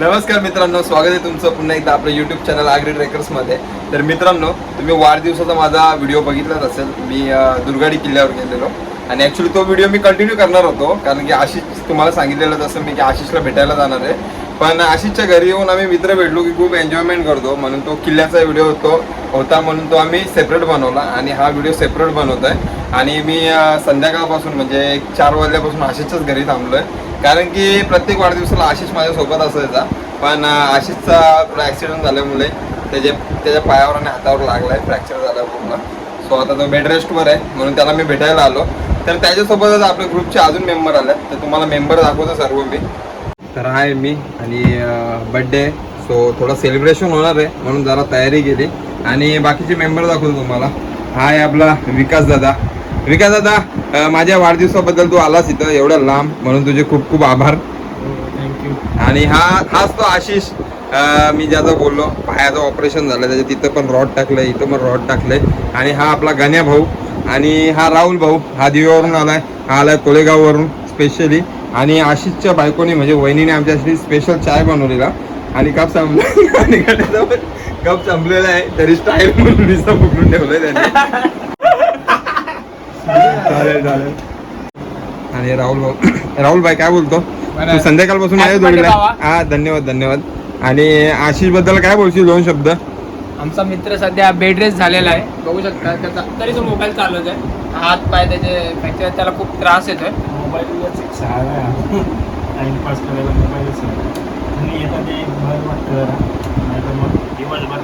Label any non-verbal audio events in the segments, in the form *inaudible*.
नमस्कार मित्रांनो स्वागत आहे तुमचं पुन्हा एकदा आपलं युट्यूब चॅनल आग्री ट्रेकर्समध्ये. तर मित्रांनो तुम्ही वाढदिवसाचा माझा व्हिडिओ बघितलाच असेल. मी दुर्गाडी किल्ल्यावर गेलेलो. आणि ऍक्च्युली तो व्हिडिओ मी कंटिन्यू करणार होतो कारण की आशिष तुम्हाला सांगितलेलं तसं मी की आशिषला भेटायला जाणार आहे. पण आशिषच्या घरी येऊन आम्ही मित्र भेटलो की खूप एन्जॉयमेंट करतो. म्हणून तो किल्ल्याचा व्हिडिओ होतो होता म्हणून तो आम्ही सेपरेट बनवला. आणि हा व्हिडिओ सेपरेट बनवतोय. आणि मी संध्याकाळपासून म्हणजे एक चार वाजल्यापासून आशिषच्याच घरी थांबलो आहे कारण की प्रत्येक वाढदिवसाला आशिष माझ्यासोबत असायचा. पण आशिषचा ॲक्सिडेंट झाल्यामुळे त्याच्या त्याच्या पायावर आणि हातावर लागला आहे फ्रॅक्चर झाला पूर्ण. सो आता तो बेड रेस्टवर आहे म्हणून त्याला मी भेटायला आलो. तर त्याच्यासोबतच आपल्या ग्रुपचे अजून मेंबर आले तर तुम्हाला मेंबर दाखवतो सर्व मी. तर आहे मी आणि बड्डे सो थोडं सेलिब्रेशन होणार आहे म्हणून जरा तयारी केली. आणि बाकीचे मेंबर दाखवतो तुम्हाला. हा आहे आपला विकास दादा. विकास दादा माझ्या वाढदिवसाबद्दल तू आलास इथं एवढं लांब. म्हणून तुझे खूप खूप आभार. थँक्यू आणि हा हाच तो आशिष मी ज्याचा बोललो पायाचं ऑपरेशन झालं त्याच्या तिथं पण रॉड टाकलंय इथं पण रॉड टाकलंय. आणि हा आपला गण्या भाऊ आणि हा राहुल भाऊ हा दिव्यावरून आलाय हा आलाय कोलेगाववरून स्पेशली आणि आशिषच्या बायकोने म्हणजे वहिनीने आमच्यासाठी स्पेशल चाय बनवलेला. आणि कप संपला. आणि कप संपलेला आहे तरी स्टाईल म्हणून ठेवलंय त्याने. चालेल चालेल. आणि राहुल भाऊ *coughs* राहुल भाई काय बोलतो? तू संध्याकाळपासून birthday जोडीला. हा धन्यवाद धन्यवाद. आणि आशिषबद्दल काय बोलशील दोन शब्द? आमचा मित्र सध्या बेड रेस्ट झालेला आहे. बघू शकता त्याचा तरी तो मोबाईल चालवत आहे हात पाय त्याचे फ्रॅक्चर त्याला खूप त्रास येतोय. मोबाईलच एक सहारा आहे. टाइमपास करायला मोबाईलच आहे आणि येतात ते बरं वाटतं जरा. नाहीतर मग दिवसभर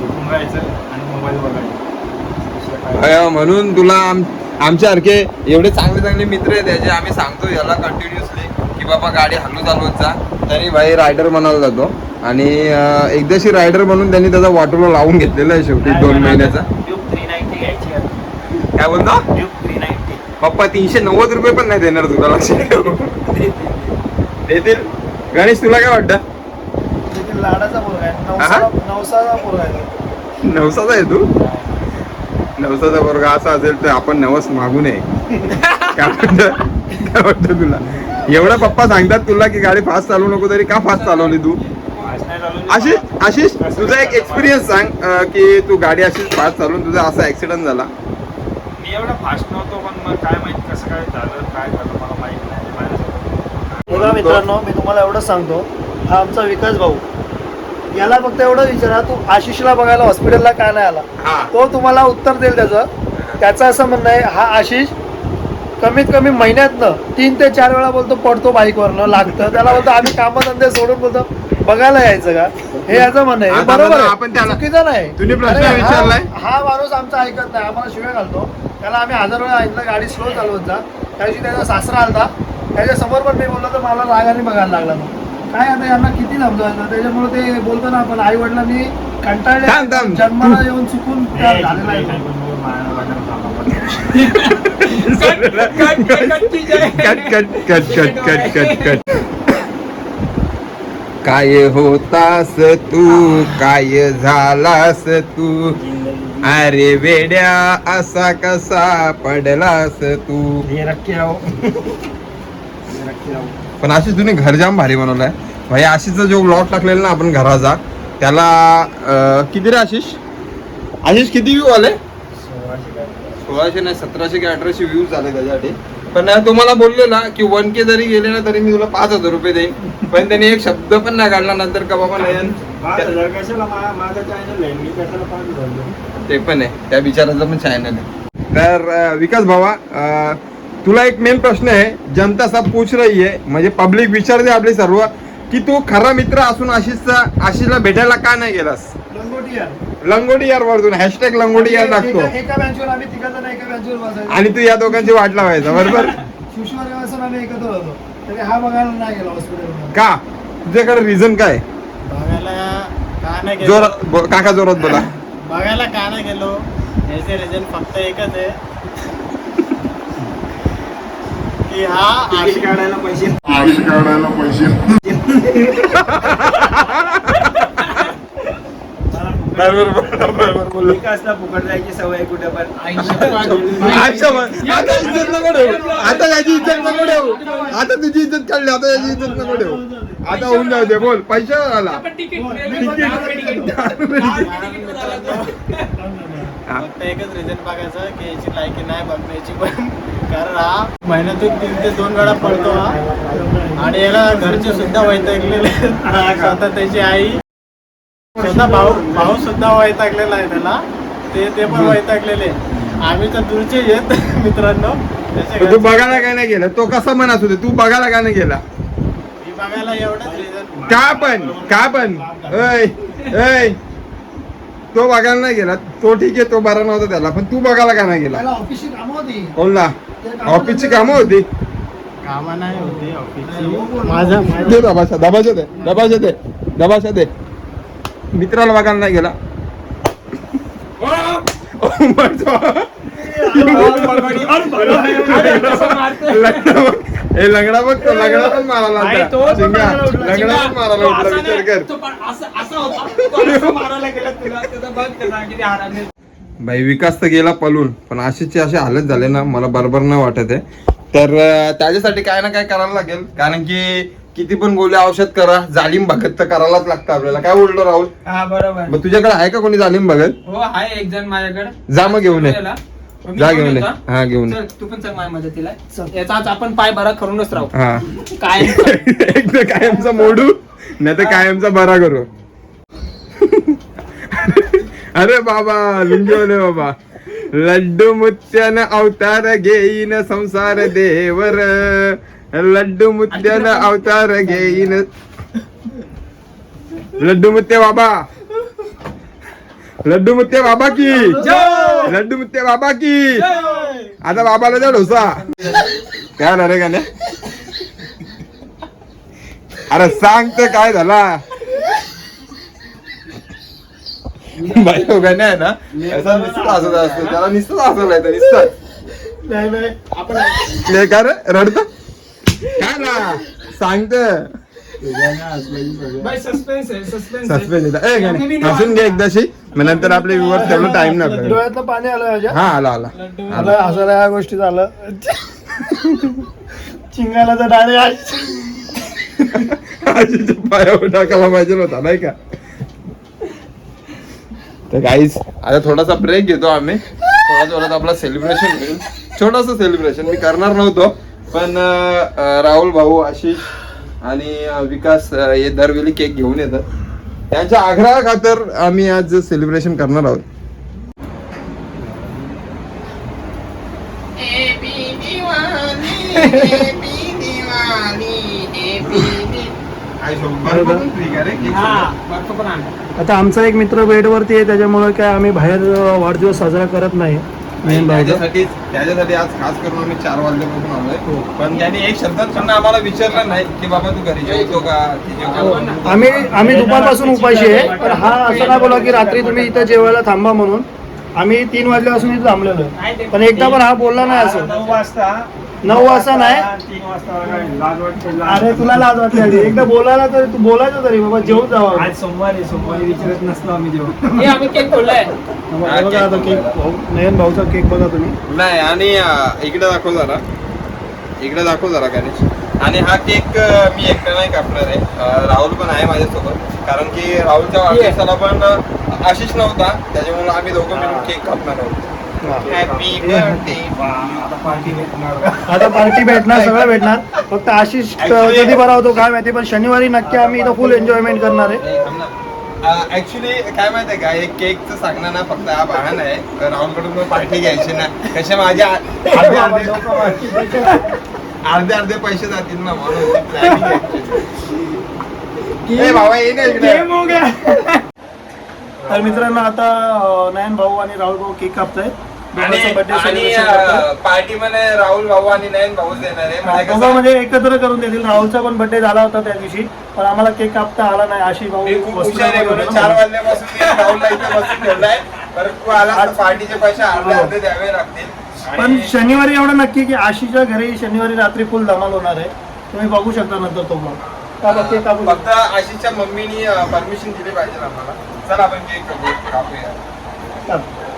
झोपून राहायचं आणि मोबाईल बघायचं. अय, म्हणून तुला आम आमच्यासारखे एवढे चांगले चांगले मित्र आहेत त्याचे आम्ही सांगतो याला कंटिन्युअसली की बाबा गाडी हलू चालवत जा. तरी भाई रायडर म्हणाला जातो. आणि एकदाशी रायडर म्हणून त्यांनी त्याचा वॉटरला लावून घेतलेला आहे शेवटी दोन महिन्याचा. काय बोलतो? पप्पा तीनशे नव्वद रुपये पण नाही देणार तुला लक्षात देतील? गणेश तुला काय वाटतं? लाडाचा पोरगा आहे? नवसा नवसाचा पोरगा आहे नवसाचा आहे तू? नवसाचा वर्ग असा असेल तर आपण नवस मागू नये. काय वाटतं तुला? एवढा पप्पा सांगतात तुला की गाडी फास्ट चालवू नको तरी का फास्ट चालवली तू. आशिष आशिष तुझा एक एक्सपिरियन्स सांग की तू गाडी अशीच फास्ट चालवून तुझा असा ऍक्सिडेंट झाला. मी एवढा फास्ट नव्हतो पण मग काय माहीत कसं काय झालं काय झालं मला माहीत नाही. बघा मित्रांनो मी तुम्हाला एवढंच सांगतो हा आमचा विकास भाऊ. याला फक्त एवढं विचारा तू आशिषला बघायला हॉस्पिटलला का नाही आला? हा. तो तुम्हाला उत्तर देईल त्याचं. त्याचं असं म्हणणं आहे हा आशिष कमीत कमी महिन्यातनं तीन ते चार वेळा बोलतो पडतो बाईकवरनं लागतं. त्याला बोलतो आम्ही कामधंदे सोडून बोलतो बघायला यायचं का? हे याचं म्हणणं आहे. बरोबर चुकीचं नाही. हा- माणूस आमचा ऐकत नाही. आम्हाला शिवाय घालतो. त्याला आम्ही हजार वेळा ऐकलं गाडी स्लो चालवत जा. त्या दिवशी त्याचा सासरा आलता. त्याच्यासमोर पण मी बोललो तर मला रागाने बघायला लागला काय आता यांना किती समजायचं त्याच्यामुळे ते बोलतो ना आपण आई वडिलांनी थांब, कंटाळले थांब. जन्माला येऊन चुकून त्या ए, झालेला आहे काय तो. पण बोल, माझ्या वाट्याला थांबा. Cut cut cut cut cut cut cut काय होतास तू काय झालास तू अरे वेड्या असा कसा पडलास तू हे रक्के आहो हे रक्के आहो पण आशिष तुम्ही घर जाम भारी बनवलाय. भाई आशिषचा जो ब्लॉग टाकलेला ना आपण घराचा त्याला किती रे आशिष? आशिष किती व्ह्यू आले? सोळाशे नाही सतराशे की अठराशे व्ह्यूज झाले त्याच्यासाठी. पण तुम्हाला बोलले ना की वन के जरी गेले ना तरी मी तुला पाच हजार रुपये देईन. पण त्यांनी एक शब्द पण नाही काढला नंतर का बाबा नयन? ते पण आहे. त्या विचाराचं पण चॅनल आहे. तर विकास भावा तुला एक मेन प्रश्न आहे. जनता सब पूछ रही है. म्हणजे पब्लिक विचारते आपले सर्व. की तू खरा मित्र असून आशिषचा आशिषला भेटायला का नाही गेलास? लंगोटी यार. लंगोटी यार वरतून हॅशटॅग लंगोटी यार टाकतो आणि तू या दोघांची वाट लावायचा बरोबर? शिवशिवारीपासून आम्ही एकत्र होतो. तरी हा बघायला नाही गेला हॉस्पिटलमध्ये का? तुझ्याकडे रिझन काय? बघायला का नाही गेलो? जोरात काका जोरात बोला. बघायला का नाही गेलो? याचे रिझन फक्त एकच आहे. की हा काढायला पैसे. बरोबर बरोबर बोललो. विकासला फुकट जायची सवय कुठे पण अच्छा मग. आता इज्जत नको ठेवू. आता याची इज्जत नको ठेवू. आता तुझी इज्जत काढली आता याची इज्जत नको ठेवू. आता होऊन जाऊ दे बोल. पैसे आला. फक्त एकच रिझन बघायचं की याची लायकी नाही बघण्याची पण. कारण हा महिन्यातून तीन ते दोन वेळा पडतो हा. आणि याला घरचे सुद्धा वैतागलेले. स्वतः त्याची आई. स्वतः भाऊ भाऊ सुद्धा वैतागलेला आहे त्याला. ते ते पण वैतागलेले आम्ही तर दूरचे येत मित्रांनो. तू बघायला काय नाही गेला? तो कसा म्हणत होते तू बघायला काय नाही गेला? मी बघायला रिझन का पण? का पण? ऐ ऐ. तो बघायला नाही गेला. तो ठीक आहे तो बरा नव्हता त्याला. पण तू बघायला का नाही गेला? कोणला? ऑफिसची कामं होती? कामा नाही होती ऑफिसची माझा दे दबाशा दे दबाशा दे दबाशा दे. मित्राला बघायला नाही गेला. God. लंगडा बघ. ए लंगडा बघ तो लंगडा पण मारायला होता. लंगडा पण मारायला तो उठला असा विचार कर. भाई विकास तर गेला पळून पण अशीचे असे हालत झाले ना मला बरोबर नाही वाटत आहे. तर त्याच्यासाठी काय ना काय करायला लागेल कारण की किती पण गोळ्या औषध करा जालिम भगत तर करायलाच लागतं आपल्याला. काय बोललो राहुल? हा बरोबर. मग तुझ्याकडे आहे का कोणी जालिम भगत? हो आहे एक जण माझ्याकडे. जा मग घेऊन ये. जा घेऊन ये. हा, घेऊन ये. तू पण चल माझ्या मदतीला. याचा आज आपण पाय बरा करूनच राहू. हा. काय *laughs* एकदा कायमचा मोडू नाही तर कायमचा बरा करू. अरे बाबा लुंगीवले बाबा. लड्डू मुत्यान अवतार घेईन संसार देवर. लड्डू मुत्यान अवतार घेईन. लड्डू मुत्ते बाबा. लड्डू मुत्ते बाबा की. लड्डू मुत्ते बाबा की. आता बाबाला द्या डोसा काय रे गाण्या? अरे सांग तर काय झाला. *laughs* बाई हो गाण्या आहे ना असा नुसतं हसत असतो त्याला नुसतं हसवलं आहे नुसतं. नाही नाही आपण ले का रे रडत? काय ना? सांगत. हसून घे एकदाशी. मग नंतर आपले व्ह्युअर तेवढं टाइम नाही डोळ्यातलं पाणी आलं हा आला आला. मला हसायला या गोष्टी झालं. चिंगाला तर डायरेक्ट पायावर टाकायला पाहिजे होता नाही का? तर काहीच आता थोडासा ब्रेक घेतो आम्ही. थोडा थोडा आपला सेलिब्रेशन होईल छोटस सेलिब्रेशन मी करणार नव्हतो पण राहुल भाऊ आशिष आणि विकास हे दरवेळी केक घेऊन येतात. त्यांच्या आग्रहा खातर आम्ही आज सेलिब्रेशन करणार आहोत. आता आमचा एक मित्र बेडवरती आहे त्याच्यामुळे काय आम्ही बाहेर वाढदिवस साजरा करत नाही. त्याच्यासाठी त्याच्यासाठी आज खास करून आम्ही चार वाजल्यापासून आलोय. पण त्यांनी एक शब्दात पण आम्हाला विचारलं नाही की बाबा तू घरी जेवतो का? का? आम्ही आम्ही दुपारपासून उपाशी आहे पण हा असं नाही बोला की रात्री तुम्ही इथं जेवायला थांबा म्हणून. आम्ही तीन वाजल्यापासून इथं थांबलेलो. पण एकदा पण हा बोलला नाही असं. नऊ वाजता नऊ वाजता नाही? तीन वाजता काय, लाज वाटते लाज. अरे तुला लाज वाटली आधी. एकदा बोलायला तरी तू बोलायचं तरी बाबा जेवून जावा. आज सोमवारी सोमवारी विचारत नसतो आम्ही जेव्हा हे आम्ही केक खोललाय बघा आता केक भाऊ नयन भाऊचा केक बघा तुम्ही. नाही आणि अं, इकडे दाखव जरा. इकडे दाखव जरा गणेश. आणि हा केक अं, मी एकटा नाही कापणार आहे. अं, राहुल पण आहे माझ्यासोबत. कारण की राहुलच्या वाढदिवसाला पण अं, आशिष नव्हता. त्याच्यामुळे आम्ही दोघं मिळून केक कापणार आहोत. आता पार्टी भेटणार. आता पार्टी भेटणार सगळं भेटणार. फक्त आशिष कधी बरा होतो काय माहिती पण शनिवारी नक्की आम्ही इथं फुल एन्जॉयमेंट करणार आहे. ऍक्च्युली काय माहितीये का हे केकचं सांगणं ना फक्त हा बहाणा आहे. राहुलकडून पार्टी घ्यायची ना. कसे माझे आ- अर्धे अर्धे अर्धे अर्धे पैसे जातील ना म्हणून बाबा ये इकडे. तर मित्रांनो आता नयन भाऊ आणि राहुल भाऊ केक कापतायत. आणि. पार्टी मध्ये राहुल भाऊ आणि नयन भाऊच देणार आहे. म्हणजे कसं- म्हणजे एकत्र करून देतील. राहुलचा पण बर्थडे झाला होता त्या दिवशी पण आम्हाला केक कापता आला नाही. अशी भाऊ मी खूप हुशार आहे म्हणून होता चार. वाजल्यापासून मी राहुलला इथे बसून ठेवलाय. परत तू आला तर पार्टीचे पैसे अर्धे अर्धे द्यावे लागतील. पण आणि- शनिवारी एवढं नक्की की आशीच्या घरी शनिवारी रात्री फुल धमाल होणार आहे. तुम्ही बघू शकता नंतर तो ब्लॉग का बघ केक कापू फक्त आशिषच्या मम्मीनी परमिशन दिली पाहिजे आम्हाला. चल आपण केक कापू कापूया. कापू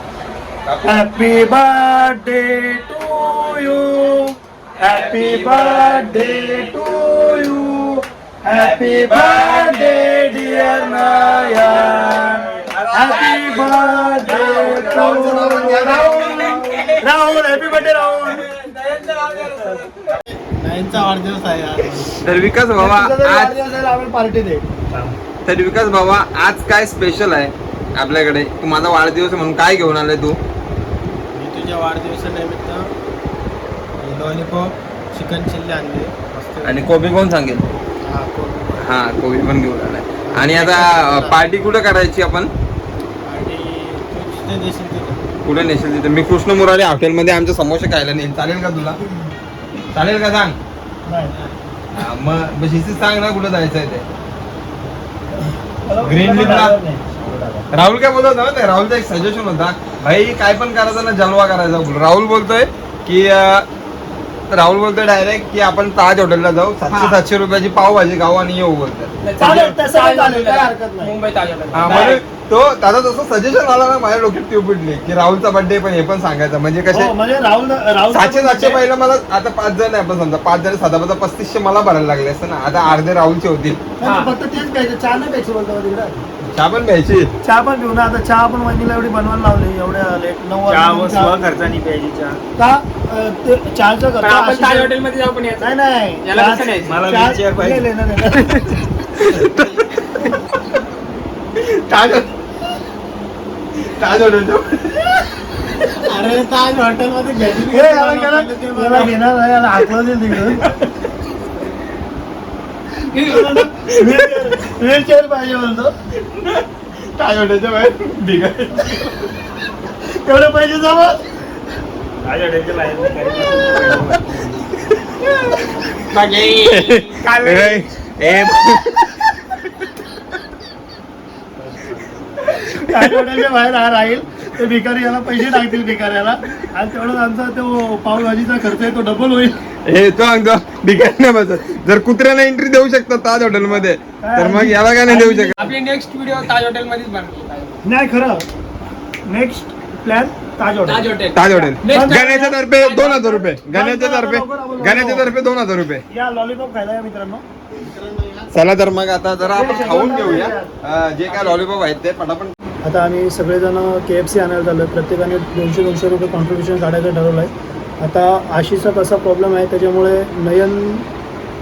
happy birthday to you happy birthday to you happy birthday dear Nayan happy birthday Rahul Rahul happy birthday Rahul वाढदिवस आहे तर विकास बाबा आज आपण पार्टी दे. तर विकास बाबा आज काय स्पेशल आहे आपल्याकडे? तू माझा वाढदिवस म्हणून काय घेऊन आलाय तू? तुझ्या वाढदिवसानिमित्त लॉलीपॉप चिकन चिल्ली आणली. मस्त. आणि कोबी कोण सांगेल? हा, कोबी. हा कोबी पण घेऊन आलाय. आणि आता पार्टी कुठं करायची आपण? आणि तू जिथे देशील तिथे? कुठे नेशील तिथे? मी कृष्ण मुरारी हॉटेलमध्ये आमचे समोसे खायला नेईल. चालेल का तुला? चालेल का सांग? नाही. हा, मग हिची सांग ना कुठं जायचं आहे ते ला? राहुल काय बोलत होता ते राहुलचा एक सजेशन होता. भाई काय पण करायचं ना जलवा करायचा. बोल राहुल बोलतोय की राहुल बोलतोय डायरेक्ट की आपण ताज हॉटेलला जाऊ. सातशे. सातशे रुपयाची पावभाजी खाऊ आणि येऊ बोलतात काय हरकत नाही. मुंबई ताज हॉटेल. हा, म्हणून तो त्याचा तसं सजेशन आला ना माझ्या डोक्यात ती उपिटली की राहुलचा बर्थडे पण हे पण सांगायचं. म्हणजे कसे हो, म्हणजे राहुल राहुल सातशे सातशे पहिलं मला आता पाच जण आहे आपण समजा. पाच जण साधा पस्तीसशे मला भरायला लागले असतं ना. आता अर्धे राहुलचे होतील. फक्त तेच प्यायचं चहा नाही प्यायची बोलतो चहा पण घ्यायची चहा पण घेऊ ना. आता चहा पण वहिनीला एवढी बनवायला लावली. एवढ्या लेट नऊ चहा व वाजता स्व खर्चानी प्यायची चहा. का? अं, ते चहाचं पण करतो आपण अशी- ताज हॉटेलमध्ये जाऊ पण यायचं. नाही नाही. याला चहा- कसं नाही? मला चहा- wheelchair पाहिजे. नाही, नाही, नाही. ताज ताज हॉटेलचं. अरे ताज हॉटेलमध्ये हे याला गेला- याला घेणार आहे, याला देईल व्हीलचेअर पाहिजे म्हणतो. ताज हॉटेलच्या बाहेर? भिकारी. एवढे ताज हॉटेलच्या बाहेर ए, आठवड्याच्या बाहेर हा राहील. ते भिकारी याला पैसे टाकतील भिकाऱ्याला. आणि तेवढं आमचा तो पावभाजीचा खर्च आहे तो डबल होईल. ए, तो सांगतो भिकारी नाही बसत जर कुत्र्याला एंट्री देऊ शकतो ताज हॉटेलमध्ये तर मग याला काय नाही देऊ शकत. आपली नेक्स्ट व्हिडिओ ताज हॉटेलमध्येच बनवली नाही खरं. Next plan Taj Taj hotel. Hotel. Taj hotel गण्याच्या तर्फे दोन हजार रुपये. गण्याच्या तर्फे गण्याच्या तर्फे दोन हजार रुपये. या लॉलीपॉप खायला या मित्रांनो. चला तर मग आता जरा आपण खाऊन घेऊया. जे काय लॉलीपॉप आहेत ते पटापट आता आम्ही सगळेजण के एफ सी आणायला चाललो प्रत्येकाने दोनशे दोनशे रुपये कॉन्ट्रीब्युशन काढायचं ठरवलं आहे आता आशीचा तसा प्रॉब्लेम आहे त्याच्यामुळे नयन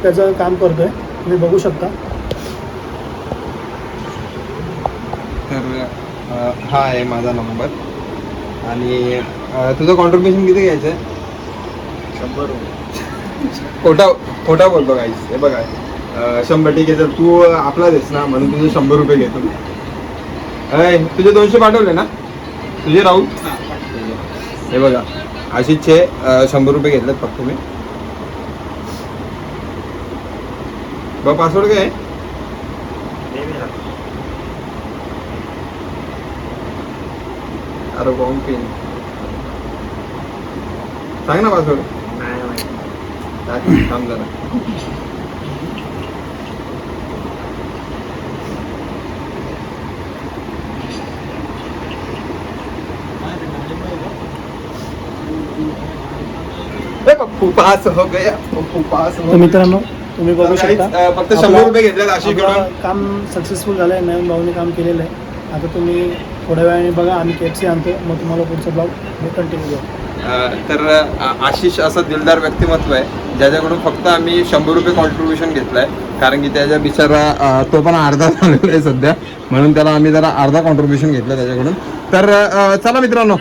त्याचं काम करतो आहे तुम्ही बघू शकता. तर हा आहे माझा नंबर आणि तुझं कॉन्ट्रीब्युशन किती घ्यायचं आहे शंभर रुपये. खोटा खोटा बोलतो काहीच हे बघा. शंभर ठीक आहे तर तू आपला देस ना म्हणून तुझे शंभर रुपये घेतो अय, तुझे दोनशे पाठवले ना? तुझे राहुल? हे बघा आशिषचे शंभर रुपये घेतलेत फक्त मी. बघ पासवर्ड काय? अरे बॉम्ब पिन सांग ना पासवर्ड थांब जरा. ए, पप्पू पास हो गया पप्पू पास हो तर मित्रांनो तुम्ही बघू शकता. फक्त शंभर रुपये आशिषकडून. आपलं काम सक्सेसफुल झालं आहे नयन भाऊने काम केलेलं आहे. आता तुम्ही थोड्या वेळाने बघा आम्ही के एफ सी आणतो मग तुम्हाला पुढचा ब्लॉग मी कंटिन्यू करू. अं, तर आशिष असं दिलदार व्यक्तिमत्व आहे ज्याच्याकडून फक्त आम्ही शंभर रुपये कॉन्ट्रीब्युशन घेतलंय. कारण की त्याच्या बिचारा अं, तो पण अर्धा झालेला आहे सध्या. म्हणून त्याला आम्ही जरा अर्धा कॉन्ट्रीब्युशन घेतलं त्याच्याकडून. तर अं, चला मित्रांनो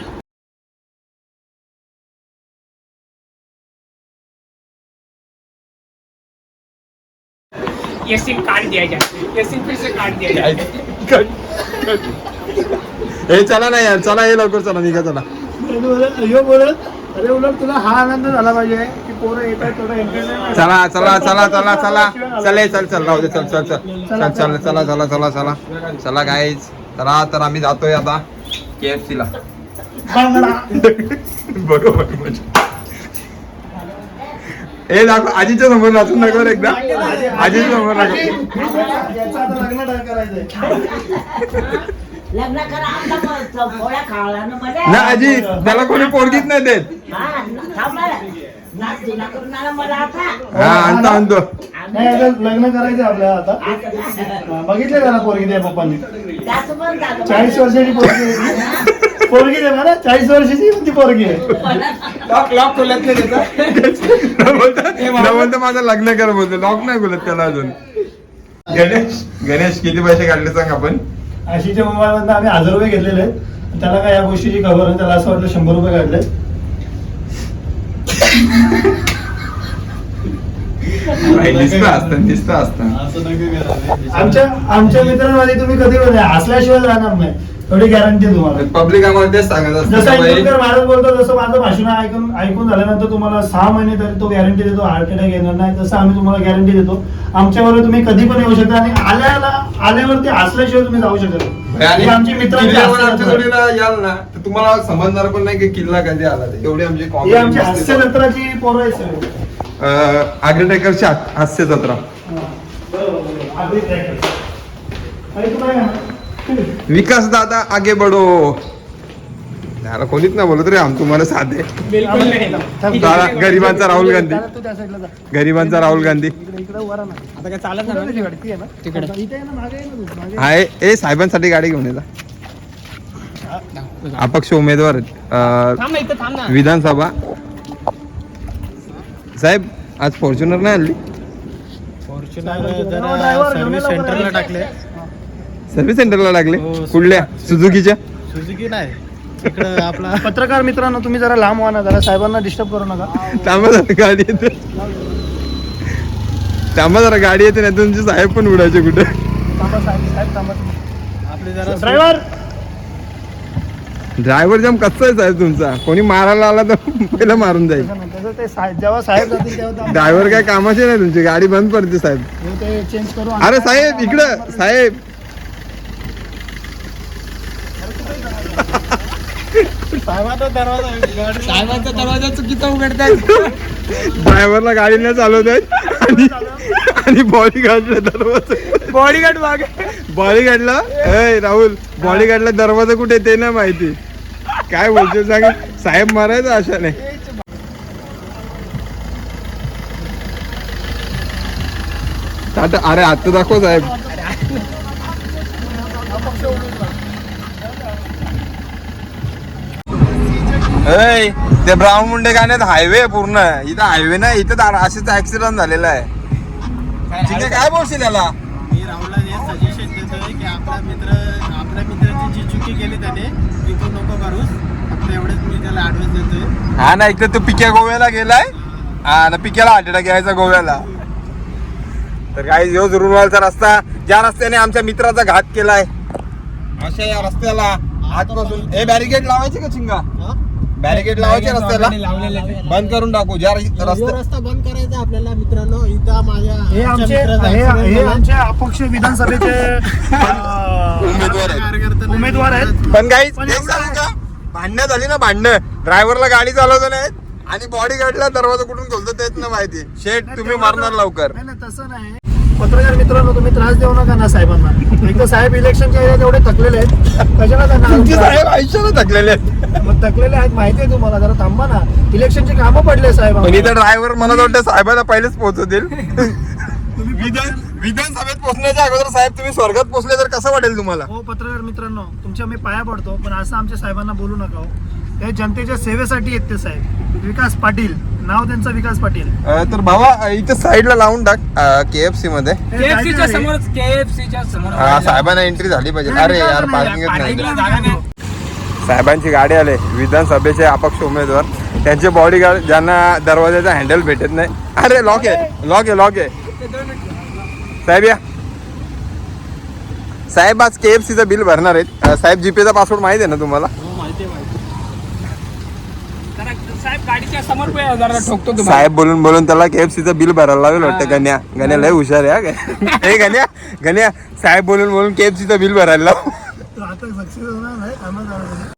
एसिन कार्ड द्यायच्या. एसिन फिर से कार्ड द्यायच्या. हे चला ना यार चला हे लवकर चला निघा चला. अरे बोलत अरे उलट तुला हा आनंद झाला पाहिजे की पोरं येत आहेत थोडं entertainment. चला चला चला चला चला. चल चल चल राहू दे चल चल चल. चल चल चला चला चला चला चला. गाईज चला तर आम्ही जातोय आता के एफ सी ला. बांगडा. *laughs* बरोबर ए दाखव आजीच्या समोर नाचून दाखव एकदा. आजीच्या समोर दाखव ना मला. ना आजी त्याला कोणी पोरगीच नाही देत. हा हा आणतो आणतो. नाही आता लग्न करायचं आपल्याला आता. हा, बघितलं त्याला पोरगी द्या पप्पांनी. चाळीस वर्षाची पोरगी आहे. पोरगी दे मला चाळीस वर्षाची ती पोरगी आहे. लॉक लॉक खोलत नाही त्याचा. न बोलता न बोलता माझं लग्न कर बोलतो. लॉक नाही बोलत त्याला अजून. गणेश गणेश किती पैसे काढले सांग आपण? आशीच्या मोबाईल मधून आम्ही हजार रुपये घेतलेले. आहेत त्याला काय या गोष्टीची खबर आहे त्याला असं वाटलं शंभर रुपये काढले. दिसतं असतं दिसतं असतं. आमच्या आमच्या मित्रांमध्ये तुम्ही कधी नाही, हसल्याशिवाय राहणार नाही. थोडी गॅरंटी तुम्हाला पब्लिक आम्हाला तेच सांगत असतं जसं इंदुरकर महाराज बोलतो जसं माझं भाषण ऐकून ऐकून झाल्यानंतर तुम्हाला सहा महिने तरी तो गॅरंटी देतो हार्ट अटॅक येणार नाही तसं आम्ही तुम्हाला गॅरंटी देतो आमच्याबरोबर तुम्ही कधी पण येऊ शकता आणि आल्याला आल्यावरती हसल्याशिवाय तुम्ही जाऊ शकत नाही. आणि ही आमची किल्ल्यावर आमच्या जत्रा. जोडीला याल ना तर तुम्हाला समजणार पण नाही की किल्ला कधी आला ते एवढी आमची ही आमची हास्य comedy जत्राची पोरं आहेत सगळे. अं, आग्रेटेकरची हा- हास्य जत्रा बरोबर. आणि तू काय म्हणणार? विकास दादा आगे बडो याला कोणीच नाही बोलत रे आम तुम्हाला साधे. बिलकुल नाही. दादा गरिबांचा राहुल गांधी. गरिबांचा राहुल गांधी. ना. आहे ना? ना, ना ए साहेबांसाठी गाडी घेऊन येता अपक्ष उमेदवार ना ना. विधानसभा. साहेब आज फॉर्च्युनर नाही आली? घेऊन ये लवकर. टाकले सर्व्हिस सेंटरला लागले? हो, कुठल्या? सुझुकीच्या सुझुकी नाही. इकडं आपला पत्रकार मित्रांनो तुम्ही जरा लांब व्हा ना जरा साहेबांना डिस्टर्ब करू नका. थांबा जरा गाडी येते. थांबा जरा गाडी येते नाही तुमचे साहेब पण उडायचे कुठे? थांबा साहेब साहेब थांबा. तुम्ही. आपले जरा ड्रायव्हर! ड्रायव्हर जाम कसा आहे साहेब तुमचा. कोणी मारायला आला तर पहिला मारून जाईल. तसं नाही, तसं ते साहेब जेव्हा साहेब जातील तेव्हा ड्रायव्हर काय कामाचे नाही तुमची गाडी बंद पडते साहेब. हे ते चेंज करू अरे साहेब इकडं साहेब. साहेबाचा दरवाजा गाडी साहेबांचा दरवाजा चुकीचा उघडताय ड्रायव्हरला गाडी नाही चालवत आहेत आणि आणि बॉडी गार्डला दरवाजा. बॉडीगार्ड मागे. बॉडी गार्डला ए राहुल बॉडी गार्डला दरवाजा कुठे ते नाही माहिती. काय बोलतो सांग. साहेब मारायचं अशाने आता अरे आता दाखव साहेब. ऐ, ते ब्राऊन मुंडे गाण्यात हायवे आहे पूर्ण. इथं हायवे नाही इथं असेच ऍक्सिडेंट झालेला आहे. ठीक आहे काय बोलशील याला? मी राहुलला हे सजेशन देतोय की आपला मित्र आपल्या मित्राची जी चुकी केली त्याने ती तू नको करूस. फक्त एवढंच मी त्याला ऍडवाइस देतोय. हा ना इकडे तो पिक्या गोव्याला गेलाय? हा ना पिक्याला हार्ट अटॅक यायचा गोव्याला. तर काही ह्यो जुरुनवालचा रस्ता ज्या रस्त्याने आमच्या मित्राचा घात केलाय. अशा या रस्त्याला आजपासून हे बॅरिकेड लावायचे का चिंगा? बॅरिकेड लावायचे रस्त्याला. बंद करून टाकू. ज्या रस्ता रस्ता बंद करायचा आपल्याला मित्रांनो इथं माझ्या हे आमचे हे हे. आमचे अपक्ष विधानसभेचे *laughs* अं, उमेदवार आहेत. उमेदवार आहेत. पण काही पण एक एवढं सांगू का? भांडणं झाली ना भांडणं. ड्रायव्हरला गाडी चालवतो नाहीत आणि बॉडी गार्डला दरवाजा कुठून खोलतो तेच ना माहिती. शेट तुम्ही मारणार लवकर. नाही नाही, तसं नाही. पत्रकार मित्रांनो तुम्ही त्रास देऊ नका ना साहेबांना. एक तर साहेब इलेक्शनच्या एरियात एवढे थकलेले आहेत. कशाला त्यांना तुमचे? साहेब आयुष्याला थकलेले आहेत. मग थकलेले आहेत माहिती आहे तुम्हाला. जरा थांबा ना. इलेक्शनची कामं पडले साहेब पण. इथं ड्रायव्हर म्हणत वाटतं साहेबांना पहिलेच पोहोचवतील विधान विधानसभेत पोहोचण्याच्या अगोदर साहेब तुम्ही स्वर्गात पोहोचले तर कसं वाटेल तुम्हाला? हो पत्रकार मित्रांनो तुमच्या मी पाया पडतो पण असं आमच्या साहेबांना बोलू नका हो. ते जनतेच्या सेवेसाठी आहेत ते साहेब. विकास पाटील. नाव त्यांचं विकास पाटील. अं, तर भावा इथं साईडला लावून टाक के एफ सी मध्ये. KFC च्या काहीतरी- समोर KFC च्या समोर हा, साहेबांना एंट्री झाली पाहिजे. अरे यार पार्किंगच नाही पार्किंगला जागा नाही. साहेबांची गाडी आले. विधानसभेचे अपक्ष उमेदवार. त्यांचे बॉडीगार्ड ज्यांना दरवाजाचा हँडल भेटत नाही. अरे लॉक आहे. लॉक आहे लॉक आहे. साहेब या. साहेब आज के एफ सीचं बिल भरणार आहेत. अं, साहेब जीपेचा पासवर्ड माहिती आहे ना तुम्हाला हो, माहिती आहे, माहिती आहे. जरा साहेब गाडीच्या समोर जरा ठोकतो तुम्हाला. साहेब बोलून बोलून त्याला केएफसीचं बिल भरायला लावेल वाटतं गण्या. गण्या लय हुशार आहे हा गण्या. *laughs* गण्या साहेब बोलून बोलून केएफसीचं बिल भरायला लाव. तो आता सक्सेस होणार नाही कामात जाणार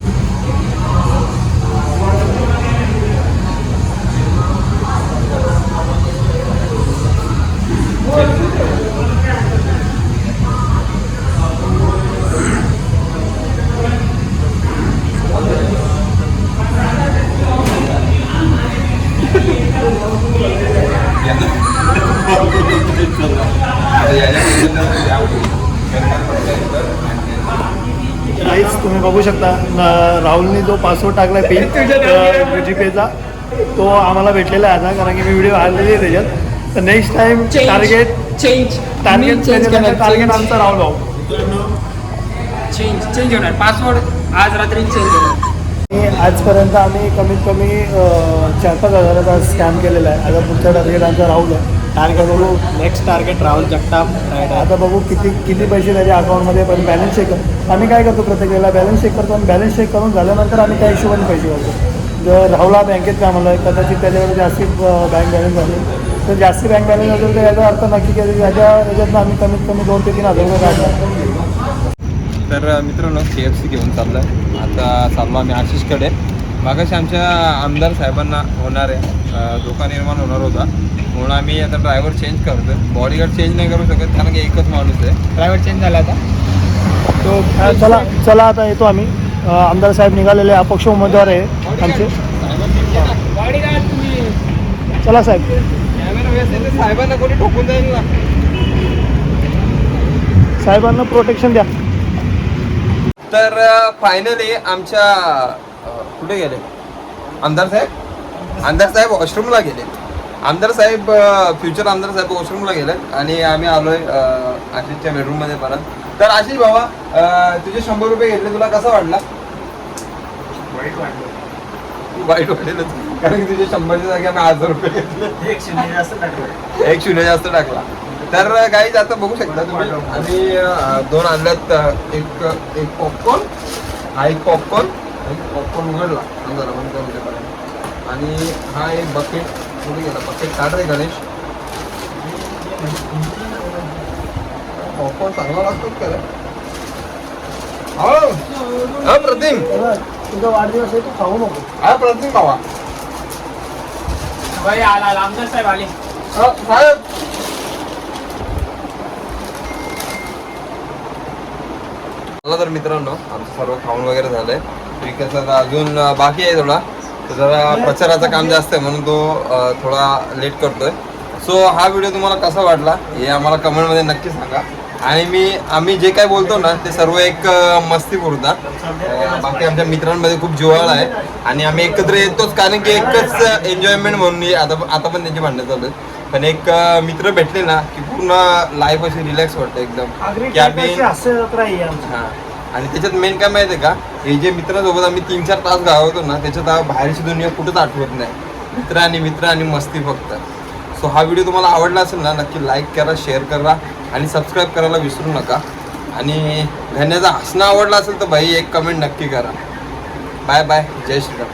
राईस तुम्ही बघू शकता न- राहुलने जो पासवर्ड टाकलाय पिन *laughs* जीपेचा तो आम्हाला भेटलेला आहे आता कारण की मी व्हिडिओ आणलेली आहे त्याच्यात. तर next time target change target change target आमचा राहुल भाऊ. चेंज चेंज होणार. पासवर्ड आज रात्री चेंज होणार. आजपर्यंत आम्ही कमीत कमी चार पाच हजाराचा स्कॅम केलेला आहे. आता पुढचा टार्गेट आमचा राहुल आहे. टार्गेट बघू नेक्स्ट टार्गेट राहुल जगताप आता बघू किती किती पैसे त्याच्या अकाउंटमध्ये पण बॅलन्स चेक कर. आम्ही काय करतो प्रत्येक वेळेला बॅलन्स चेक करतो आणि बॅलन्स चेक करून झाल्यानंतर आम्ही त्या हिशोबाने पैसे करतो जर राहुला बँकेत कामाला आहे कदाचित त्याच्याकडे जास्ती बँक बॅलन्स असेल तर जास्ती बँक बॅलन्स असेल तर याचा अर्थ नक्की की याच्या याच्यातनं आम्ही कमीत कमी दोन ते तीन हजार रुपये काढणार. तर मित्रांनो के एफ सी घेऊन चाललो आहे आता चाललो आम्ही आशिषकडे. मागाशी आमच्या आमदार साहेबांना होणार आहे. धोका निर्माण होणार होता. म्हणून आम्ही आता ड्रायव्हर चेंज करतो बॉडीगार्ड चेंज नाही करू शकत कारण की एकच माणूस आहे. ड्रायव्हर चेंज झाला आता. तो चला चला आता येतो आम्ही. आमदार साहेब निघालेले अपक्ष उमेदवार आहे आमचे. चला साहेब. साहेबांना कोणी ठोकून जाईल ना? साहेबांना प्रोटेक्शन द्या. तर फायनली आमच्या कुठे गेले? आमदार साहेब? आमदार साहेब वॉशरूमला गेले. आमदार साहेब फ्युचर आमदार साहेब वॉशरूमला गेले आणि आम्ही आलोय आशिषच्या बेडरूममध्ये परत. तर आशिष बाबा तुझे शंभर रुपये घेतले तुला कसा वाटला? वाईट वाटलं. वाईट कारण की तुझे शंभरच्या जागी आम्ही हजार रुपये घेतले. एक शून्य जास्त टाकलं. एक शून्य जास्त टाकला. तर काही आता बघू शकता तुम्ही. आणि दोन आणल्यात एक एक पॉपकॉर्न हा एक पॉपकॉर्न एक पॉपकॉर्न उघडला जरा बंद करून दे बरं. आणि हा एक बकेट कुठे गेला. बकेट काढ रे गणेश. पॉपकॉर्न चांगला लागतोच का रे? हो प्रतिम. तुझा वाढदिवस आहे तू खाऊ नको. हा प्रतिम बाबा भाई आला साहेब आले. साहेब. चला तर मित्रांनो आमचं सर्व खाऊन वगैरे झालंय. विकासाचा अजून अं, बाकी आहे थोडा. जरा प्रचाराचं काम जास्त आहे म्हणून तो थोडा लेट करतोय. सो हा व्हिडिओ तुम्हाला कसा वाटला हे आम्हाला कमेंटमध्ये नक्की सांगा. आणि मी आम्ही जे काय बोलतो ना ते सर्व एक मस्ती पुरता बाकी आमच्या मित्रांमध्ये खूप जिव्हाळा आहे. आणि आम्ही एकत्र येतोच कारण की एकच एन्जॉयमेंट म्हणून आता आता पण त्यांची भांडणं चालू. पण एक मित्र भेटले ना की पूर्ण लाईफ अशी रिलॅक्स वाटतं एकदम. की आम्ही आणि त्याच्यात मेन काय माहिती आहे का? हे जे मित्रांसोबत आम्ही तीन चार तास गावतो ना त्याच्यात बाहेरची दुनिया कुठंच आठवत नाही. मित्र आणि मित्र आणि मस्ती फक्त. सो हा व्हिडिओ तुम्हाला आवडला असेल ना नक्की लाईक करा शेअर करा आणि सबस्क्राईब करायला विसरू नका. आणि घण्याचा हसणं आवडला असेल तर भाई एक कमेंट नक्की करा. बाय बाय जय श्रीराम.